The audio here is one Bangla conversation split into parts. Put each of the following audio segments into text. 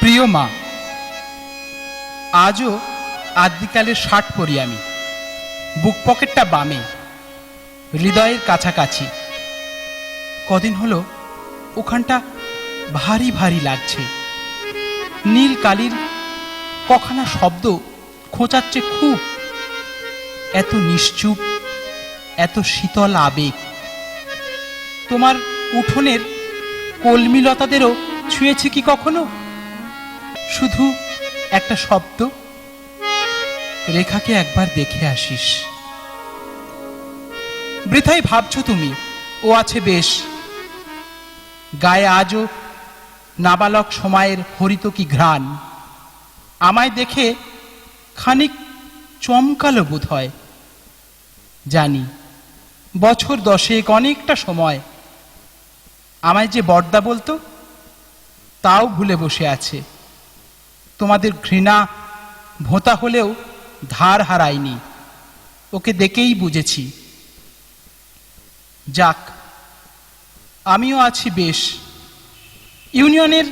প্রিয় মা, আজও আদিকালের শার্ট পরি আমি। বুক পকেটটা বামে, হৃদয়ের কাছাকাছি। কদিন হলো ওখানটা ভারী ভারী লাগছে। নীল কালির কখানা শব্দ খোঁচাচ্ছে খুব। এত নিশ্চুপ, এত শীতল আবেগ। তোমার উঠোনের কলমিলতাদেরও ছুঁয়েছে কি কখনো? শুধু একটা শব্দ? রেখাকে একবার দেখে আসিস। বৃথাই ভাবছ তুমি, ও আছে বেশ। গায়ে আজও নাবালক সময়ের হরিত কি ঘ্রাণ? আমায় দেখে খানিক চমকালো বোধ হয়। জানি, বছর দশেক অনেকটা সময়। আমায় যে বর্দা বলতো, তাও ভুলে বসে আছে। তোমাদের ঘৃণা ভোঁতা হলেও ধার হারায়নি। ওকে দেখেই বুঝেছি। যাক, আমিও আছি বেশ। ইউনিয়নের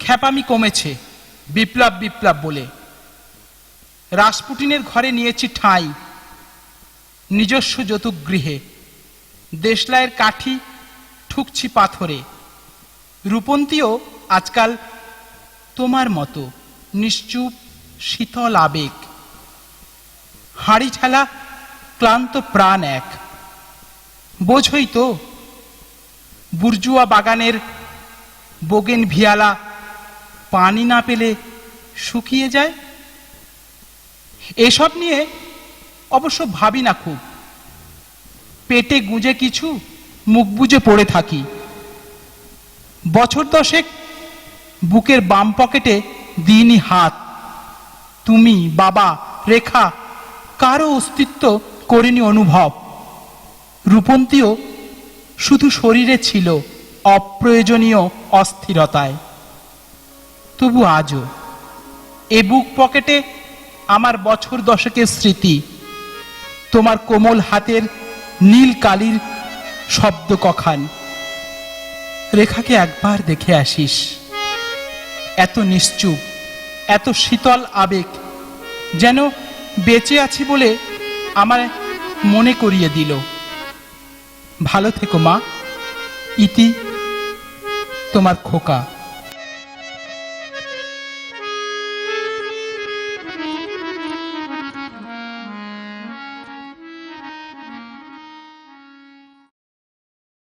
খ্যাপামি কমেছে, বিপ্লব বিপ্লব বলে। রাসপুটিনের ঘরে নিয়েছি ঠাঁই, নিজস্ব যৌতুক গৃহে দেশলাইয়ের কাঠি ঠুকছি পাথরে। রূপন্তীও আজকাল তোমার মতো। নিশ্চুপ, শীতল আবেগ। হাঁড়ি ঠেলা, ক্লান্ত প্রাণ এক। বোঝই তো, বুর্জুয়া বাগানের বোগেন ভিয়ালা পানি না পেলে শুকিয়ে যায়? এসব নিয়ে অবশ্য ভাবি না খুব। পেটে গুঁজে কিছু, মুখ বুজে পড়ে থাকি। বছর দশেক বুকের বাম পকেটে দিইনি হাত। তুমি বাবা, রেখা, কারও অস্তিত্ব করিনি অনুভব। রূপন্তীও শুধু শরীরে ছিল অপ্রয়োজনীয় অস্থিরতায়। তবু আজও এ বুক পকেটে আমার বছর দশকের স্মৃতি। তোমার কোমল হাতের নীল কালির শব্দ কখান রেখাকে একবার দেখে আসিস। এত নিশ্চুপ, এত শীতল আবেগ, যেন বেঁচে আছি বলে আমার মনে করিয়ে দিল। ভালো থেকো মা, ইতি তোমার খোকা।